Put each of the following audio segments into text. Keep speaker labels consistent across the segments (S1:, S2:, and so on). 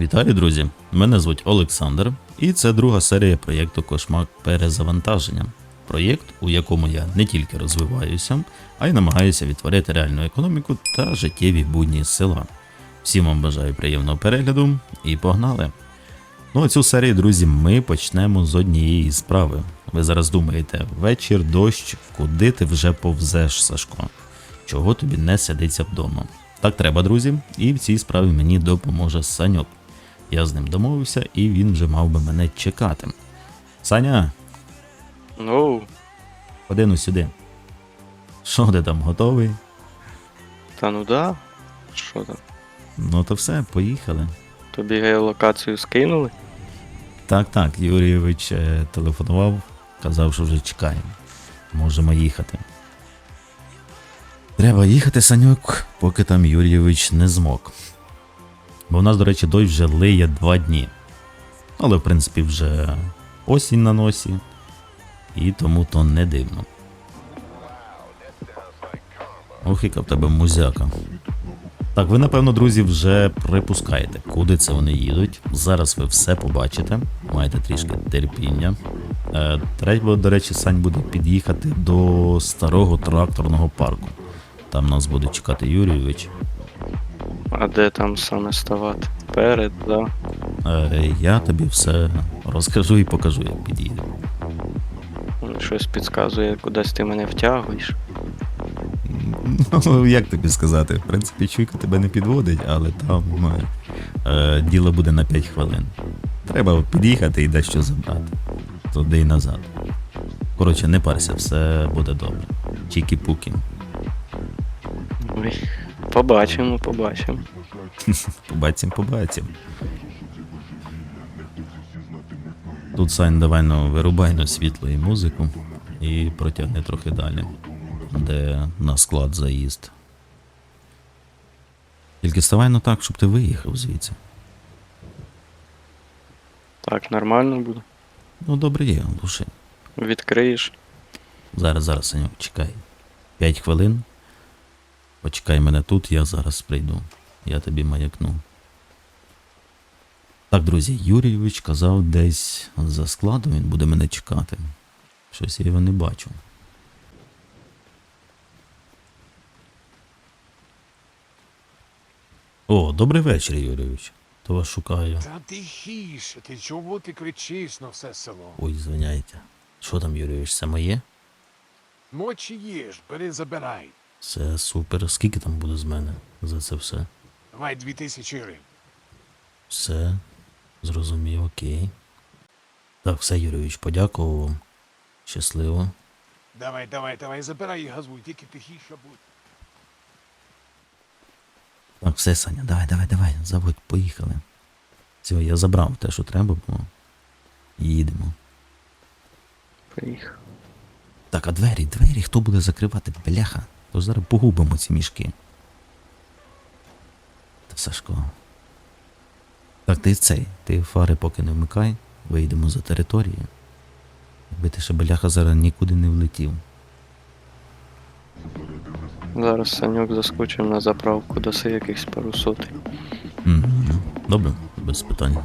S1: Вітаю, друзі! Мене звуть Олександр, і це друга серія проєкту Кошмак перезавантаження. Проєкт, у якому я не тільки розвиваюся, а й намагаюся відтворити реальну економіку та життєві будні села. Всім вам бажаю приємного перегляду і погнали! Ну, а цю серію, друзі, ми почнемо з однієї справи. Ви зараз думаєте, вечір, дощ, куди ти вже повзеш, Сашко? Чого тобі не сидиться вдома? Так треба, друзі, і в цій справі мені допоможе Саньок. Я з ним домовився, і він вже мав би мене чекати. Саня,
S2: Ну,
S1: ходи ну сюди. Що ти там готовий?
S2: та ну да. Що там?
S1: Ну то все, поїхали.
S2: Тобі геолокацію скинули?
S1: Так, так, Юрійович е, телефонував, казав, що вже чекаємо. Можемо їхати. Треба їхати, Саньок, поки там Юрійович не змог. Бо в нас, до речі, дощ вже лиє два дні. Але, в принципі, вже осінь на носі, і тому то не дивно. Ох, яка в тебе музяка. Так, ви, напевно, друзі, вже припускаєте, куди це вони їдуть. Зараз ви все побачите. Маєте трішки терпіння. Е, треба, до речі, Сань буде під'їхати до старого тракторного парку. Там нас буде чекати Юрійович.
S2: А де там саме ставати? Перед, да.
S1: Е, я тобі все розкажу і покажу, як під'їде.
S2: Щось підказує, кудись ти мене втягуєш.
S1: Ну, як тобі сказати? В принципі, чуйка тебе не підводить, але там е, е, діло буде на 5 хвилин. Треба під'їхати і дещо забрати. Туди і назад. Коротше, не парся, все буде добре. Чікі-пукі.
S2: Ой, побачимо, побачимо.
S1: Побачим, побачим. Тут Сань, давай ну, вирубай на світло і музику і протягни трохи далі, де на склад заїзд. Тільки ставай ну так, щоб ти виїхав звідси.
S2: Так, нормально буде.
S1: Ну, добре є, душі.
S2: Відкриєш.
S1: Зараз, зараз, Санюк, чекай. П'ять хвилин. Почекай мене тут, я зараз прийду. Я тобі маякну. Так, друзі, Юрійович казав десь за складом, він буде мене чекати. Щось я його не бачу. О, добрий вечір, Юрійович. То вас шукаю.
S3: Та тихіше, ти чому ти кричиш на все село?
S1: Ой, звиняйте. Що там, Юрійович, це моє?
S3: Мочі їж, бери забирай.
S1: Це супер. Скільки там буде з мене за це все?
S3: Давай дві тисячі гривень.
S1: Все, зрозумів, окей. Так, все, Юрійович, подякував вам. Щасливо.
S3: Давай, давай, давай, забирай і газуй, тільки тихіше будь.
S1: Так, все, Саня, давай, давай, давай, заводь, поїхали. Все, я забрав те, що треба було. Їдемо.
S2: Поїхав.
S1: Так, а двері, двері, хто буде закривати? Бляха. То зараз погубимо ці мішки. Та Сашко. Так, ти цей, ти фари поки не вмикай, вийдемо за територію. Якби ти ще бляха зараз нікуди не влетів.
S2: Зараз Санюк заскочив на заправку, даси якихось пару сотень.
S1: Мгм. Добре, без питань.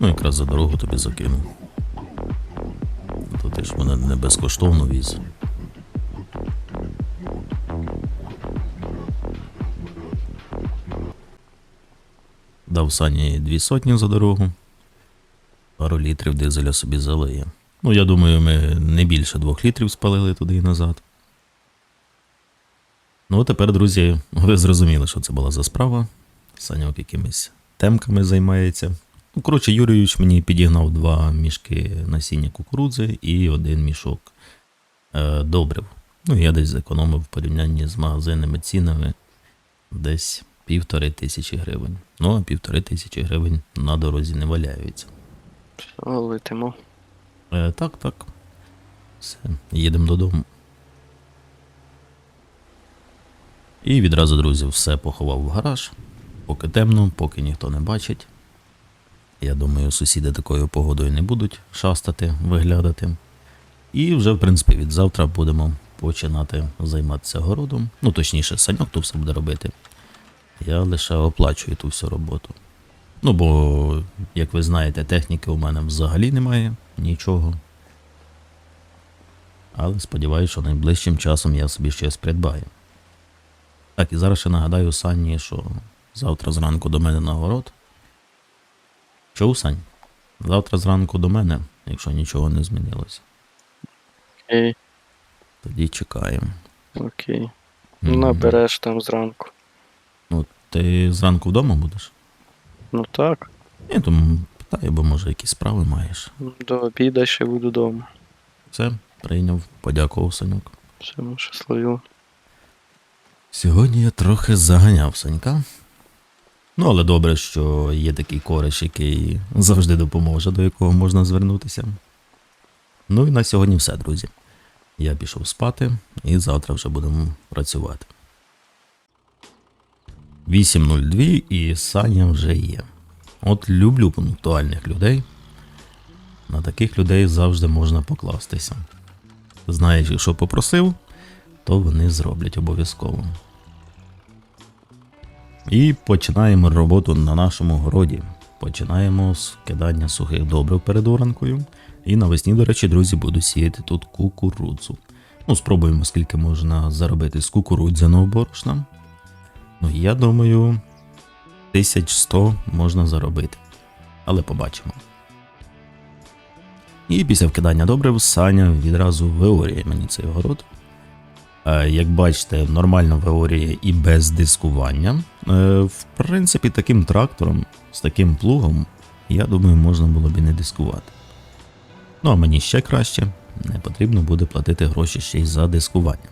S1: Ну, якраз за дорогу тобі закину. То ти ж мене не безкоштовно віз. Дав Сані дві сотні за дорогу. Пару літрів дизеля собі залиє. Ну, я думаю, ми не більше двох літрів спалили туди і назад. Ну, а тепер, друзі, ви зрозуміли, що це була за справа. Саньок якимись темками займається. Ну, коротше, Юрійович мені підігнав два мішки насіння кукурудзи і один мішок е, добрив. Ну, я десь зекономив в порівнянні з магазинними цінами десь півтори тисячі гривень. Ну, а півтори тисячі гривень на дорозі не валяються.
S2: Летимо.
S1: Е, так, так. Все, їдемо додому. І відразу, друзі, все поховав в гараж. Поки темно, поки ніхто не бачить. Я думаю, сусіди такою погодою не будуть шастати, виглядати. І вже, в принципі, від завтра будемо починати займатися городом. Ну, точніше, саньок то все буде робити. Я лише оплачую ту всю роботу. Ну, бо, як ви знаєте, техніки у мене взагалі немає нічого. Але сподіваюся, що найближчим часом я собі щось придбаю. Так, і зараз ще нагадаю Санні, що завтра зранку до мене на город. Чув, Сань? Завтра зранку до мене, якщо нічого не змінилося.
S2: Окей,
S1: Тоді чекаємо.
S2: окей. Набереш там зранку.
S1: Ну, ти зранку вдома будеш?
S2: Ну так,
S1: Ні, тому питаю, бо може якісь справи маєш.
S2: до обіда ще буду вдома.
S1: Все, прийняв, подякував Санюк.
S2: Всьому щасливо.
S1: Сьогодні я трохи заганяв Санька. Ну, але добре, що є такий кореш, який завжди допоможе, до якого можна звернутися. Ну і на сьогодні все, друзі. Я пішов спати і завтра вже будемо працювати. 8.02 і Саня вже є. От люблю пунктуальних людей. На таких людей завжди можна покластися. Знаєш, що попросив, то вони зроблять обов'язково. І починаємо роботу на нашому городі. Починаємо з кидання сухих добрив перед оранкою. І навесні, до речі, друзі, буду сіяти тут кукурудзу. Ну, спробуємо, скільки можна заробити з кукурудзяного борошна. Ну, я думаю, 1100 можна заробити. Але побачимо. І після вкидання добрив Саня відразу виорює мені цей город. Е, Як бачите, нормально виорює і без дискування. Е, В принципі, таким трактором, з таким плугом, я думаю, можна було б і не дискувати. Ну а мені ще краще, не потрібно буде платити гроші ще й за дискування.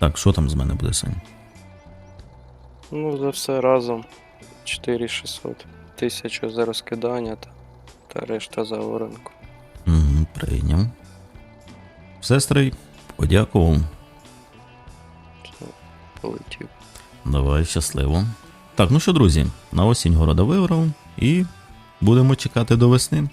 S1: Так, що там з мене буде, Сань?
S2: Ну, за все разом 4600. Тисячу за розкидання та, та решта за оранку.
S1: Угу, прийняв. Сестрий, подякував.
S2: Все, полетів.
S1: Давай, щасливо. Так, ну що, друзі, на осінь города виграв і будемо чекати до весни.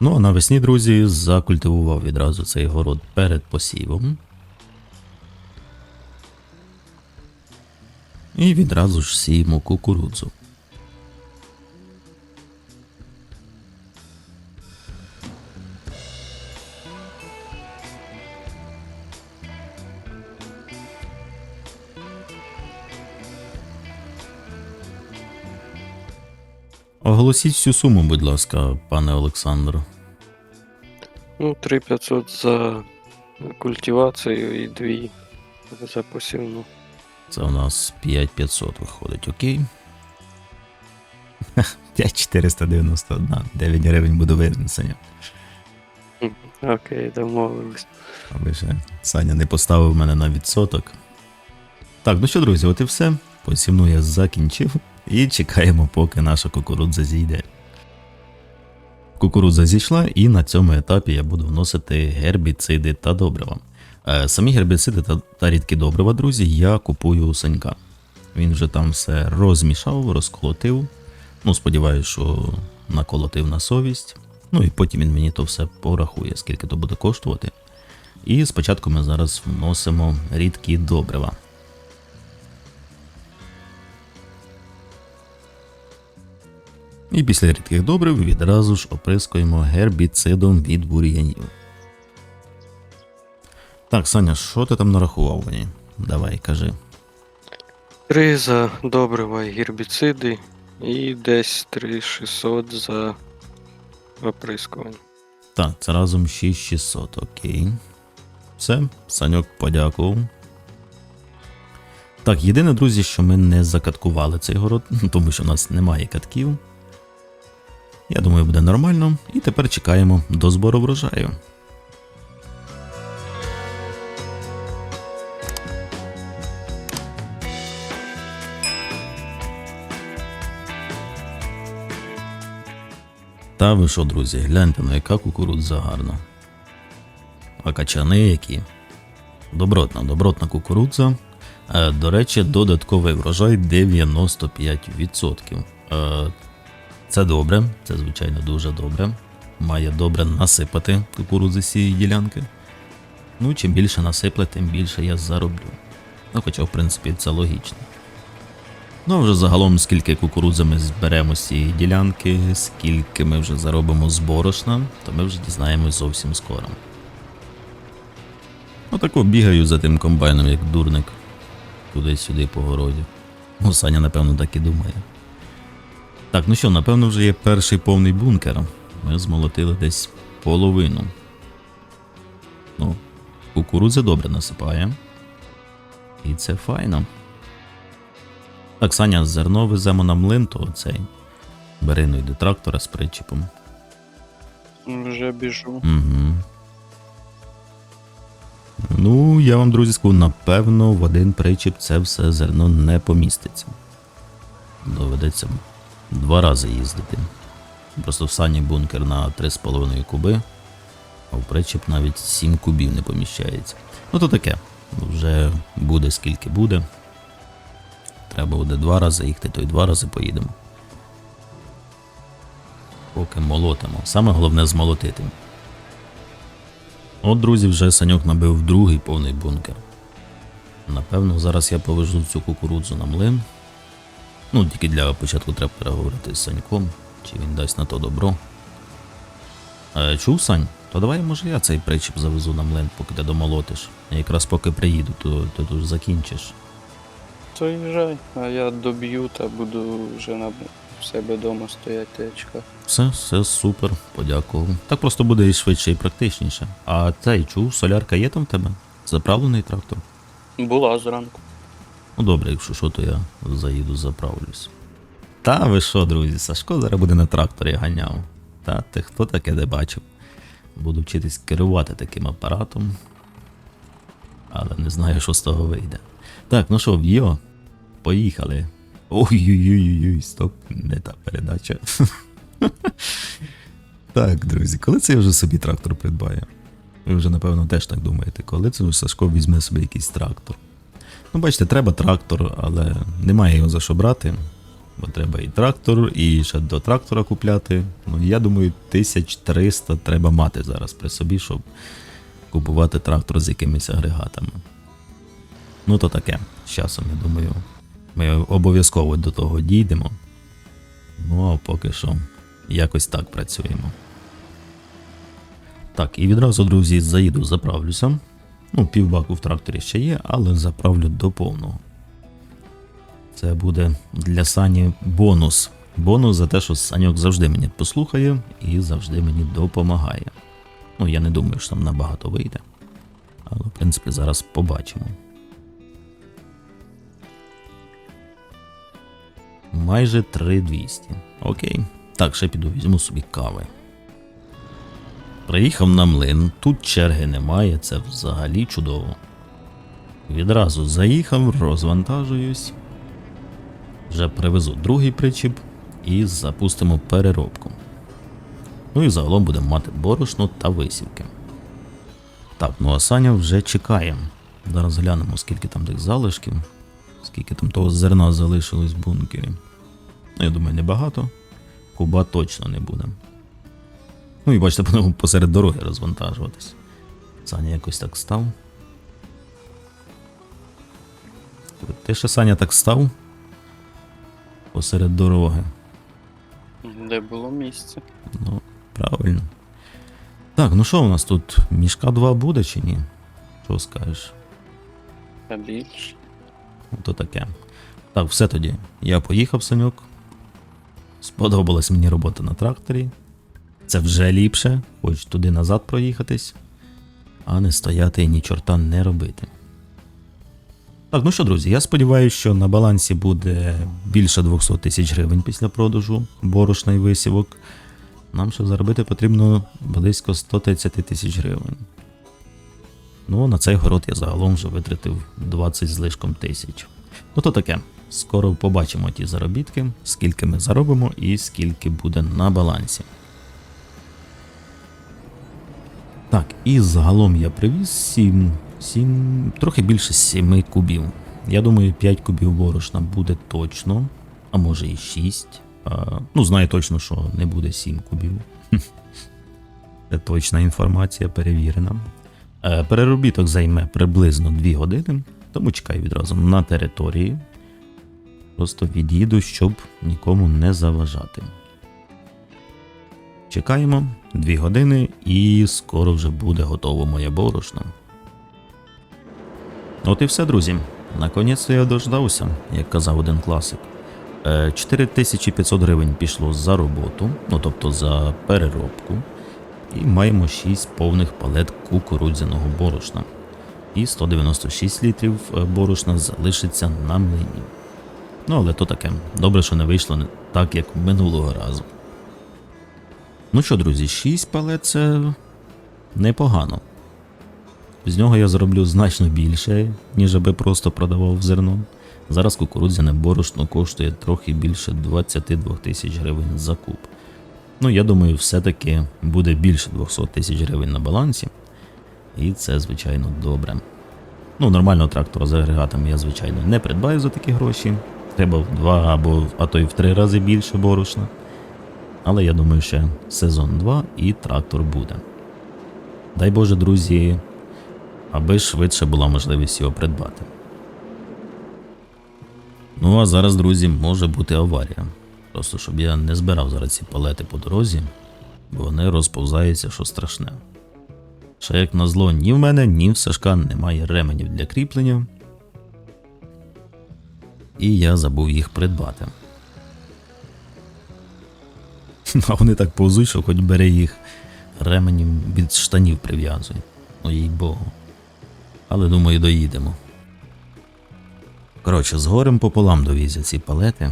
S1: Ну, а навесні, друзі, закультивував відразу цей город перед посівом. І відразу ж сіємо кукурудзу. Оголосіть всю суму, будь ласка, пане Олександр.
S2: Ну, 3500 за культивацію і 2 за посівну.
S1: Це у нас 5500 виходить, окей. 5491, 9 гривень буде винесення.
S2: Окей, домовились.
S1: Аби ще Саня не поставив мене на відсоток. Так, ну що, друзі, от і все. Посівну я закінчив і чекаємо, поки наша кукурудза зійде. Кукурудза зійшла, і на цьому етапі я буду вносити гербіциди та добрива. Е, Самі гербіциди та, та рідкі добрива, друзі, я купую у Санька. Він вже там все розмішав, розколотив. Ну, сподіваюся, що наколотив на совість. Ну і потім він мені то все порахує, скільки то буде коштувати. І спочатку ми зараз вносимо рідкі добрива. І після рідких добрив відразу ж оприскуємо гербіцидом від бур'янів. Так, Саня, що ти там нарахував мені? Давай, кажи.
S2: 3 за добрива і гербіциди і десь 3600 за оприскування.
S1: Так, це разом 6600, окей. Все, Саньок подякував. Так, єдине, друзі, що ми не закаткували цей город, тому що в нас немає катків. Я думаю, буде нормально. І тепер чекаємо до збору врожаю. Та ви що, друзі, гляньте, ну яка кукурудза гарна. А качани які. Добротна, добротна кукурудза. Е, До речі, додатковий врожай 95%. Це добре, це звичайно дуже добре. Має добре насипати кукурудзи з цієї ділянки. Ну, чим більше насипле, тим більше я зароблю. Ну, хоча, в принципі, це логічно. Ну, а вже загалом, скільки кукурудзи ми зберемо з цієї ділянки, скільки ми вже заробимо з борошна, то ми вже дізнаємось зовсім скоро. Отако бігаю за тим комбайном, як дурник. Туди-сюди по городі. Ну, Саня, напевно, так і думає. Так, ну що, напевно, вже є перший повний бункер. Ми змолотили десь половину. Ну, кукурудзи добре насипає. І це файно. Так, Саня, зерно веземо на млин, то цей. Бери ну йди трактора з причіпом.
S2: Вже біжу.
S1: Угу. Ну, я вам, друзі, скажу, напевно, в один причіп це все зерно не поміститься. Доведеться два рази їздити. Просто в сані бункер на 3,5 куби, а в причіп навіть 7 кубів не поміщається. Ну то таке. Вже буде скільки буде. Треба буде два рази їхати, то й два рази поїдемо. Поки молотимо. Саме головне змолотити. От, друзі, вже саньок набив другий повний бункер. Напевно, зараз я повезу цю кукурудзу на млин. Ну, тільки для початку треба переговорити з Саньком, чи він дасть на то добро. Е, чув, Сань? То давай, може, я цей причіп завезу на млин, поки ти домолотиш. Якраз поки приїду, то ти тут закінчиш.
S2: То їжджай, а я доб'ю та буду вже на в себе вдома стояти чекати.
S1: Все, все супер, подякував. Так просто буде і швидше, і практичніше. А цей чув, солярка є там в тебе? Заправлений трактор?
S2: Була зранку.
S1: Ну добре, якщо що, то я заїду заправлюсь. Та ви що, друзі, Сашко зараз буде на тракторі ганяв. Та ти хто таке не бачив? Буду вчитись керувати таким апаратом. Але не знаю, що з того вийде. Так, ну що, йо, поїхали. Ой-ой-ой, стоп, не та передача. так, друзі, коли це я вже собі трактор придбаю? Ви вже, напевно, теж так думаєте, коли це Сашко візьме собі якийсь трактор. Ну, бачите, треба трактор, але немає його за що брати. Бо треба і трактор, і ще до трактора купляти. Ну, я думаю, 1300 треба мати зараз при собі, щоб купувати трактор з якимись агрегатами. Ну, то таке. З часом, я думаю, ми обов'язково до того дійдемо. Ну, а поки що якось так працюємо. Так, і відразу, друзі, заїду, заправлюся. Ну, півбаку в тракторі ще є, але заправлю до повного. Це буде для Сані бонус. Бонус за те, що Саньок завжди мені послухає і завжди мені допомагає. Ну, я не думаю, що там набагато вийде. Але, в принципі, зараз побачимо. Майже 3200. Окей. Так, ще піду візьму собі кави. Приїхав на млин, тут черги немає, це взагалі чудово. Відразу заїхав, розвантажуюсь. Вже привезу другий причіп і запустимо переробку. Ну і загалом будемо мати борошно та висівки. Так, ну а Саня вже чекає. Зараз глянемо, скільки там тих залишків, скільки там того зерна залишилось в бункері. Ну, я думаю, небагато. Куба точно не буде. Ну і бачите, посеред дороги розвантажуватись. Саня якось так став. Ти ще Саня так став? Посеред дороги.
S2: Де було місце?
S1: Ну, правильно. Так, ну що у нас тут? Мішка 2 буде чи ні? Що скажеш?
S2: А більше.
S1: Ну, То таке. Так, все тоді. Я поїхав, Санюк. Сподобалась мені робота на тракторі. Це вже ліпше, хоч туди назад проїхатись, а не стояти і ні чорта не робити. Так, ну що, друзі, я сподіваюся, що на балансі буде більше 200 тисяч гривень після продажу борошна і висівок. Нам ще заробити потрібно близько 130 тисяч гривень. Ну, на цей город я загалом вже витратив 20 з лишком тисяч. Ну то таке. Скоро побачимо ті заробітки, скільки ми заробимо і скільки буде на балансі. Так, і загалом я привіз 7, 7, трохи більше 7 кубів. Я думаю, 5 кубів борошна буде точно, а може і 6, А, ну, знаю точно, що не буде 7 кубів. Це точна інформація, перевірена. Е, Переробіток займе приблизно 2 години, тому чекаю відразу на території. Просто від'їду, щоб нікому не заважати. Чекаємо 2 години і скоро вже буде готово моє борошно. От і все, друзі. Наконець я дождався, як казав один класик. Е, 4500 гривень пішло за роботу, ну тобто за переробку. І маємо 6 повних палет кукурудзяного борошна. І 196 літрів е, борошна залишиться на млині. Ну, але то таке. Добре, що не вийшло так, як минулого разу. Ну що, друзі, 6 палет це непогано. З нього я зароблю значно більше, ніж аби просто продавав зерно. Зараз кукурудзяне борошно коштує трохи більше 22 тисяч гривень за куб. Ну, я думаю, все-таки буде більше 200 тисяч гривень на балансі. І це, звичайно, добре. Ну, нормального трактора з агрегатом я, звичайно, не придбаю за такі гроші. Треба в два або а то й в три рази більше борошна. Але я думаю, ще сезон 2 і трактор буде. Дай Боже, друзі, аби швидше була можливість його придбати. Ну а зараз, друзі, може бути аварія. Просто щоб я не збирав зараз ці палети по дорозі, бо вони розповзаються, що страшне. Ще як назло, ні в мене, ні в Сашка немає ременів для кріплення. І я забув їх придбати. А вони так повзуть, що хоч бери їх ременем від штанів прив'язуй. Ну їй богу. Але думаю, доїдемо. Коротше, з горем пополам довізять ці палети.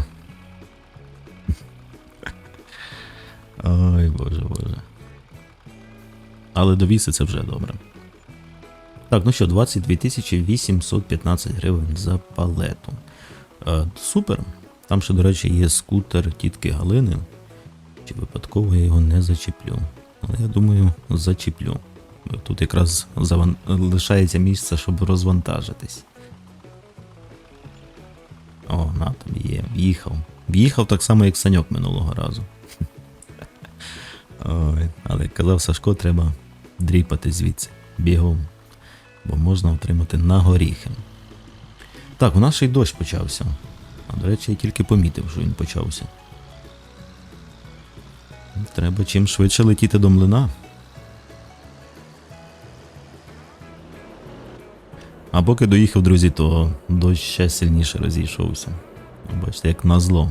S1: Ой, боже, боже. Але довіситься вже добре. Так, ну що, 22 815 гривень за палету. Е, супер. Там ще, до речі, є скутер тітки Галини. Чи випадково я його не зачіплю. Але я думаю, зачіплю. Тут якраз заван... лишається місце, щоб розвантажитись. О, на тобі є. В'їхав. В'їхав так само, як Саньок минулого разу. Ой, але як казав Сашко, треба дріпати звідси бігом, бо можна отримати на горіхи. Так, у нас ще й дощ почався. А до речі, я тільки помітив, що він почався. Треба чим швидше летіти до млина. А поки доїхав, друзі, то дощ ще сильніше розійшовся. Бачите, як назло.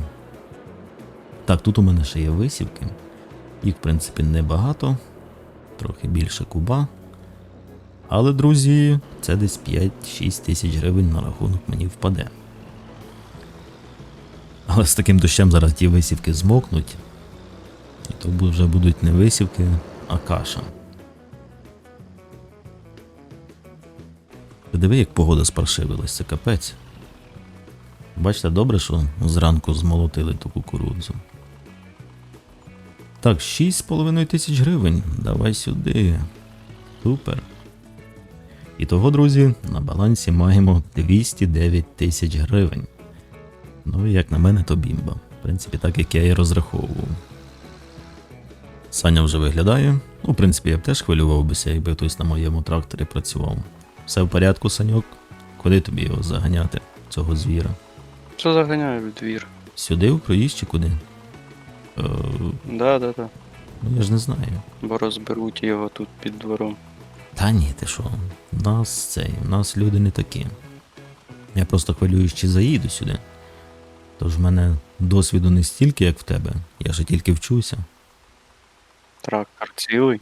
S1: Так, тут у мене ще є висівки. Їх, в принципі, небагато, трохи більше куба. Але, друзі, це десь 5-6 тисяч гривень на рахунок мені впаде. Але з таким дощем зараз ті висівки змокнуть. То вже будуть не висівки, а каша. Диви, як погода спаршивилась, це капець. Бачите, добре, що зранку змолотили ту кукурудзу. Так, 6,5 тисяч гривень. Давай сюди. Супер. І того, друзі, на балансі маємо 209 тисяч гривень. Ну, як на мене, то бімба. В принципі, так як я і розраховував. Саня вже виглядає. Ну, в принципі, я б теж хвилював бися, якби хтось на моєму тракторі працював. Все в порядку, Саньок? Куди тобі його заганяти, цього звіра?
S2: Що заганяю в двір?
S1: Сюди, у проїзд чи куди? Е,
S2: Да, да, да.
S1: ну я ж не знаю.
S2: Бо розберуть його тут під двором.
S1: Та ні, ти що? У нас цей, у нас люди не такі. Я просто хвилююсь, чи заїду сюди. Тож в мене досвіду не стільки, як в тебе. Я ще тільки вчуся.
S2: Трактор цілий.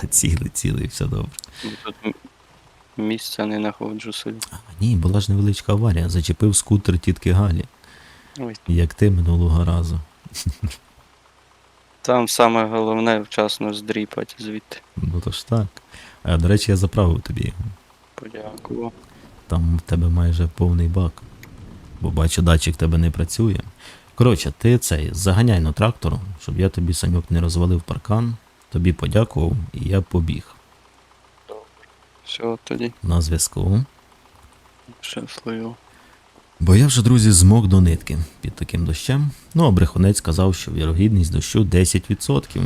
S1: Та цілий, цілий, все добре.
S2: Тут м- місця не знаходжу собі.
S1: А, ні, була ж невеличка аварія. Зачепив скутер тітки Галі,
S2: Ой.
S1: як ти минулого разу.
S2: Там саме головне вчасно здріпати звідти.
S1: Ну то ж так. А, до речі, я заправив тобі. його. Там в тебе майже повний бак. Бо бачу, датчик тебе не працює. Коротше, ти цей заганяй на трактор, щоб я тобі саньок не розвалив паркан, тобі подякував і я побіг.
S2: Все, тоді
S1: На зв'язку.
S2: щасливо.
S1: Бо я вже, друзі, змок до нитки під таким дощем. Ну, а брехунець сказав, що вірогідність дощу 10%.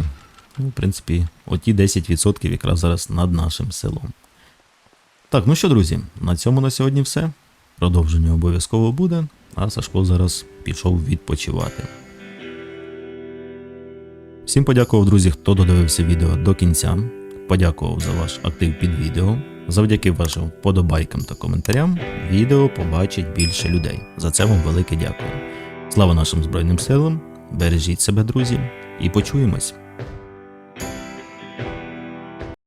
S1: Ну, в принципі, оті 10% якраз зараз над нашим селом. Так, ну що, друзі, на цьому на сьогодні все. Продовження обов'язково буде, а Сашко зараз пішов відпочивати. Всім подякував, друзі, хто додивився відео до кінця. Подякував за ваш актив під відео. Завдяки вашим вподобайкам та коментарям відео побачить більше людей. За це вам велике дякую. Слава нашим Збройним силам! Бережіть себе, друзі, і почуємось!